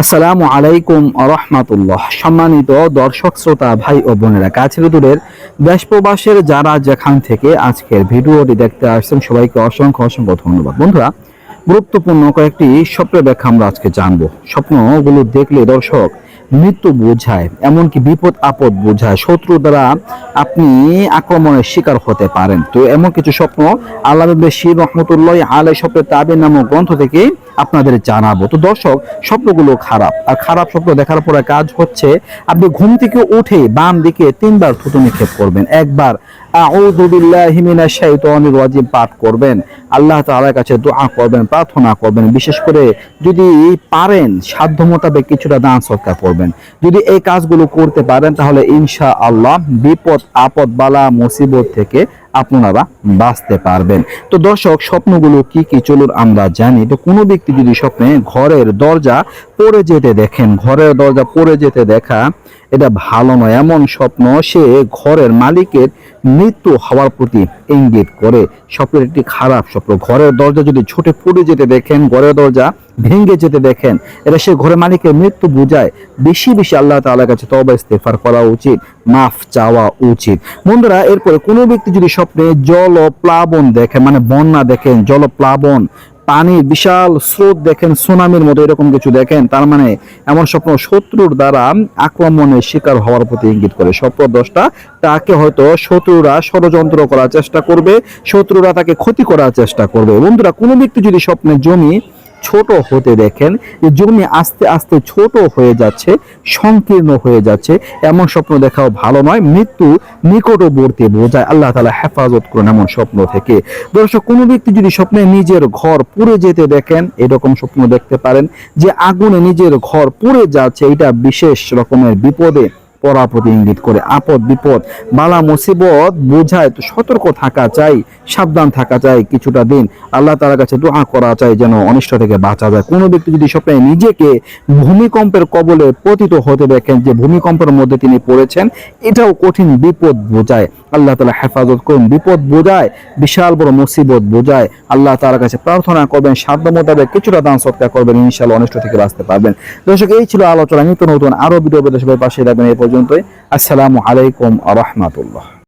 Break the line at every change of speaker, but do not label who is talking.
আসসালামু আলাইকুম রহমাতুল্লাহ। সম্মানিত দর্শক, শ্রোতা, ভাই ও বোনেরা, কাছের দূরের দেশ প্রবাসের যারা যেখান থেকে আজকের ভিডিওটি দেখতে আসছেন, সবাইকে অসংখ্য অসংখ্য ধন্যবাদ। বন্ধুরা, গুরুত্বপূর্ণ কয়েকটি স্বপ্নের ব্যাখ্যা আমরা আজকে জানব। স্বপ্নগুলো দেখলে দর্শক মৃত্যু বোঝায়, এমনকি বিপদ আপদ বোঝায়। শত্রু দ্বারা আপনি আক্রমণের শিকার হতে পারেন। তো এমন কিছু স্বপ্ন আল্লাহ শির রহমতুল্লাহ আলাই স্বপ্নের তাবির নামক গ্রন্থ থেকে আপনাদের জানাব। তো দর্শক, স্বপ্নগুলো খারাপ। আর খারাপ স্বপ্ন দেখার পরে কাজ হচ্ছে, আপনি ঘুম থেকে উঠে বাম দিকে তিনবার থুতু নিক্ষেপ করবেন। একবার পাঠ করবেন। আল্লাহ তাআলার কাছে দোয়া করবেন, প্রার্থনা করবেন। বিশেষ করে যদি পারেন, সাধ্য মোতাবেক কিছুটা দান সৎকার করবেন। যদি এই কাজগুলো করতে পারেন তাহলে ইনশা আল্লাহ বিপদ আপদ বালা মুসিবত থেকে আপনারা বাঁচতে পারবেন। তো দর্শক, স্বপ্নগুলো কি কি চলুন আমরা জানি। তো কোনো ব্যক্তি যদি স্বপ্নে ঘরের দরজা পড়ে যেতে দেখেন, ঘরের দরজা পড়ে যেতে দেখা, এটা ভালো নয়। এমন স্বপ্ন সে ঘরের মালিকের মৃত্যু হওয়ার প্রতি ইঙ্গিত করে। স্বপ্নের একটি খারাপ স্বপ্ন। ঘরের দরজা যদি ছুটে পড়ে যেতে দেখেন, ঘরের দরজা ভেঙে যেতে দেখেন, এটা সে ঘরের মালিকের মৃত্যু বোঝায়। বেশি বেশি আল্লাহ তাআলার কাছে তবা ইস্তেফার করা উচিত, মাফ চাওয়া উচিত। বন্ধুরা, এরপরে কোনো ব্যক্তি যদি স্বপ্নে জল প্লাবন দেখে মানে বন্যা দেখেন জল প্লাবন পানির বিশাল স্রোত দেখেন, সুনামির মতো এরকম কিছু দেখেন, তার মানে এমন স্বপ্ন শত্রুর দ্বারা আক্রমণের শিকার হওয়ার প্রতি ইঙ্গিত করে। স্বপ্ন দশটা, তাকে হয়তো শত্রুরা ষড়যন্ত্র করার চেষ্টা করবে, শত্রুরা তাকে ক্ষতি করার চেষ্টা করবে। বন্ধুরা, কোনো ব্যক্তি যদি স্বপ্নের জমি ছোট হতে দেখেন, যে জমি আস্তে আস্তে ছোট হয়ে যাচ্ছে, সংকীর্ণ হয়ে যাচ্ছে, এমন স্বপ্ন দেখাও ভালো নয়, মৃত্যু নিকটবর্তী বোঝায়, আল্লাহ তালা হেফাজত করুন এমন স্বপ্ন থেকে। দর্শক, কোনো ব্যক্তি যদি স্বপ্নে নিজের ঘর পুড়ে যেতে দেখেন, এরকম স্বপ্ন দেখতে পারেন যে আগুনে নিজের ঘর পুড়ে যাচ্ছে, এটা বিশেষ রকমের বিপদে। পড়া প্রতি ইঙ্গিত করে আপদ বিপদ, বালা মুসিবত, বোঝায় তো সতর্ক থাকা চাই, সাবধান থাকা চাই কিছুটা দিন। আল্লাহ তাআলার কাছে দোয়া করা চাই যেন অনিষ্ট থেকে বাঁচা যায়। কোনো ব্যক্তি যদি স্বপ্নে নিজেকে ভূমিকম্পের কবলে পতিত হতে দেখেন যে ভূমিকম্পের মধ্যে তিনি পড়েছেন, এটাও কঠিন বিপদ বোঝায়। আল্লাহ তালা হেফাজত করুন। বিপদ বোঝায়, বিশাল বড় মুসিবত বোঝায়। আল্লাহ তাআলার কাছে প্রার্থনা করবেন, সাধ্য মোতাবেক কিছুটা দান সৎকার করবেন, ইনশাআল্লাহ অনিষ্ট থেকে বাঁচতে পারবেন। দর্শক, এই ছিল আলোচনা। নিত্য নতুন আরও ভিডিও পেতে পাশে থাকবেন। এই পর্যন্তই। আসসালামু আলাইকুম আ রহমাতুল্লাহ।